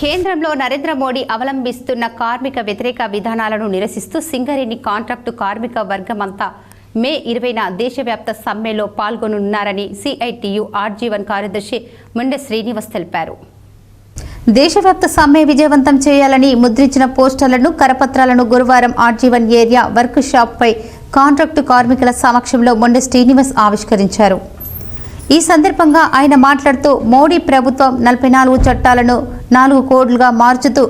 కేంద్రంలో నరేంద్ర మోడీ అవలంబిస్తున్న కార్మిక వ్యతిరేక విధానాలను నిరసిస్తూ సింగరేణి కాంట్రాక్టు కార్మిక వర్గమంతా మే ఇరవైన దేశవ్యాప్త సమ్మెలో పాల్గొనున్నారని సిఐటియు ఆర్జీవన్ కార్యదర్శి ముండె శ్రీనివాస్ తెలిపారు. దేశవ్యాప్త సమ్మె విజయవంతం చేయాలని ముద్రించిన పోస్టర్లను కరపత్రాలను గురువారం ఆర్జీవన్ ఏరియా వర్క్ షాప్పై కాంట్రాక్టు కార్మికుల సమక్షంలో మొండె శ్రీనివాస్ ఆవిష్కరించారు. ఈ సందర్భంగా ఆయన మాట్లాడుతూ మోడీ ప్రభుత్వం నలభై నాలుగు చట్టాలను నాలుగు కోడ్లుగా మార్చుతూ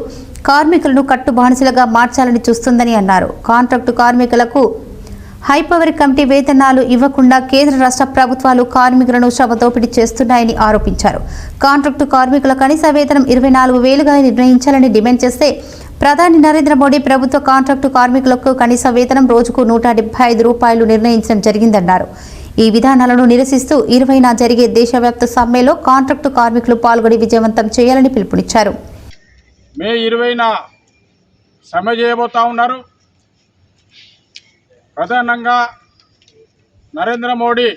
కార్మికులను కట్టుబానిసలుగా మార్చాలని చూస్తుందని అన్నారు. కాంట్రాక్టు కార్మికులకు హైపవర్ కమిటీ వేతనాలు ఇవ్వకుండా కేంద్ర రాష్ట్ర ప్రభుత్వాలు కార్మికులను శ్రమ దోపిడీ చేస్తున్నాయని ఆరోపించారు. కాంట్రాక్టు కార్మికుల కనీస వేతనం ఇరవై నాలుగు వేలుగా నిర్ణయించాలని డిమాండ్ చేస్తే ప్రధాని నరేంద్ర మోడీ ప్రభుత్వ కాంట్రాక్టు కార్మికులకు కనీస వేతనం రోజుకు నూట డెబ్బై ఐదు రూపాయలు నిర్ణయించడం జరిగిందన్నారు. ఈ విధానాలను నిరసిస్తూ ఇరవైన జరిగే దేశవ్యాప్త సమ్మెలో కాంట్రాక్టు కార్మికులు పాల్గొని విజయవంతం చేయాలని పిలుపునిచ్చారు. మే ఇరవైన సమ్మె చేయబోతా ఉన్నారు. ప్రధానంగా నరేంద్ర మోడీ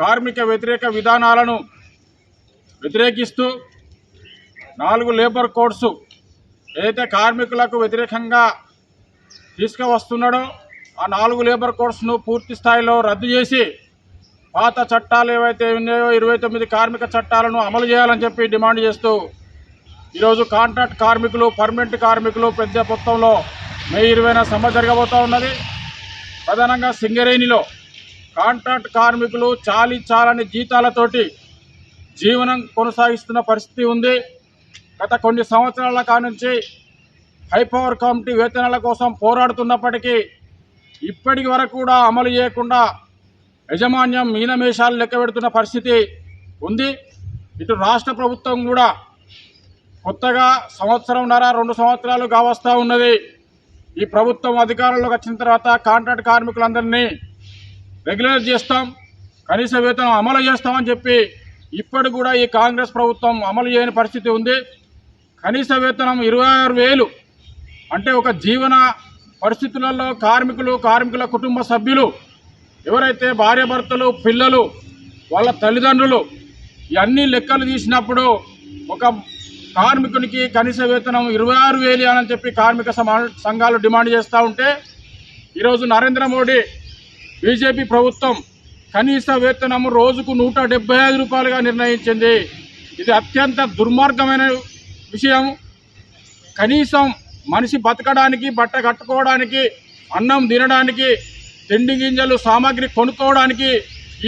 కార్మిక వ్యతిరేక విధానాలను వ్యతిరేకిస్తూ నాలుగు లేబర్ కోడ్సు ఏదైతే కార్మికులకు వ్యతిరేకంగా తీసుకువస్తున్నాడో ఆ నాలుగు లేబర్ కోడ్స్ను పూర్తి స్థాయిలో రద్దు చేసి పాత చట్టాలు ఏవైతే ఉన్నాయో ఇరవై తొమ్మిది కార్మిక చట్టాలను అమలు చేయాలని చెప్పి డిమాండ్ చేస్తూ ఈరోజు కాంట్రాక్ట్ కార్మికులు పర్మనెంట్ కార్మికులు పెద్ద మొత్తంలో మే ఇరవైన సమ్మె జరగబోతూ ఉన్నది. ప్రధానంగా సింగరేణిలో కాంట్రాక్ట్ కార్మికులు చాలి చాలని జీతాలతోటి జీవనం కొనసాగిస్తున్న పరిస్థితి ఉంది. గత కొన్ని సంవత్సరాల కానుంచి హైపవర్ కమిటీ వేతనాల కోసం పోరాడుతున్నప్పటికీ ఇప్పటి వరకు కూడా అమలు చేయకుండా యజమాన్యం మీనమేషాలు లెక్క పెడుతున్న పరిస్థితి ఉంది. ఇటు రాష్ట్ర ప్రభుత్వం కూడా కొత్తగా సంవత్సరంన్నర రెండు సంవత్సరాలు కావస్తూ ఉన్నది. ఈ ప్రభుత్వం అధికారంలోకి వచ్చిన తర్వాత కాంట్రాక్ట్ కార్మికులందరినీ రెగ్యులర్ చేస్తాం కనీస వేతనం అమలు చేస్తామని చెప్పి ఇప్పటికి కూడా ఈ కాంగ్రెస్ ప్రభుత్వం అమలు చేయని పరిస్థితి ఉంది. కనీస వేతనం ఇరవై ఆరు వేలు అంటే ఒక జీవన పరిస్థితులలో కార్మికులు కార్మికుల కుటుంబ సభ్యులు ఎవరైతే భార్యాభర్తలు పిల్లలు వాళ్ళ తల్లిదండ్రులు ఇవన్నీ లెక్కలు తీసినప్పుడు ఒక కార్మికునికి కనీస వేతనం ఇరవై ఆరు వేలు అని చెప్పి కార్మిక సమా- సంఘాలు డిమాండ్ చేస్తూ ఉంటే ఈరోజు నరేంద్ర మోడీ బీజేపీ ప్రభుత్వం కనీస వేతనం రోజుకు నూట ఐదు రూపాయలుగా నిర్ణయించింది. ఇది అత్యంత దుర్మార్గమైన విషయం కనీసం మనిషి బతకడానికి బట్ట కట్టుకోవడానికి అన్నం తినడానికి తిండి గింజలు సామాగ్రి కొనుక్కోవడానికి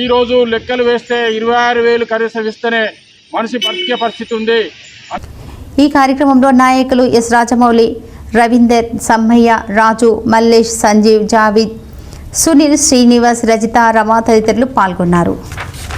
ఈరోజు లెక్కలు వేస్తే ఇరవై ఆరు వేలు కనీసం ఇస్తేనే మనిషి బతికే పరిస్థితి ఉంది. ఈ కార్యక్రమంలో నాయకులు ఎస్ రాజమౌళి రవీందర్ సమ్మయ్య రాజు మల్లేష్ సంజీవ్ జావీద్ సునీల్ శ్రీనివాస్ రజిత రమ తదితరులు పాల్గొన్నారు.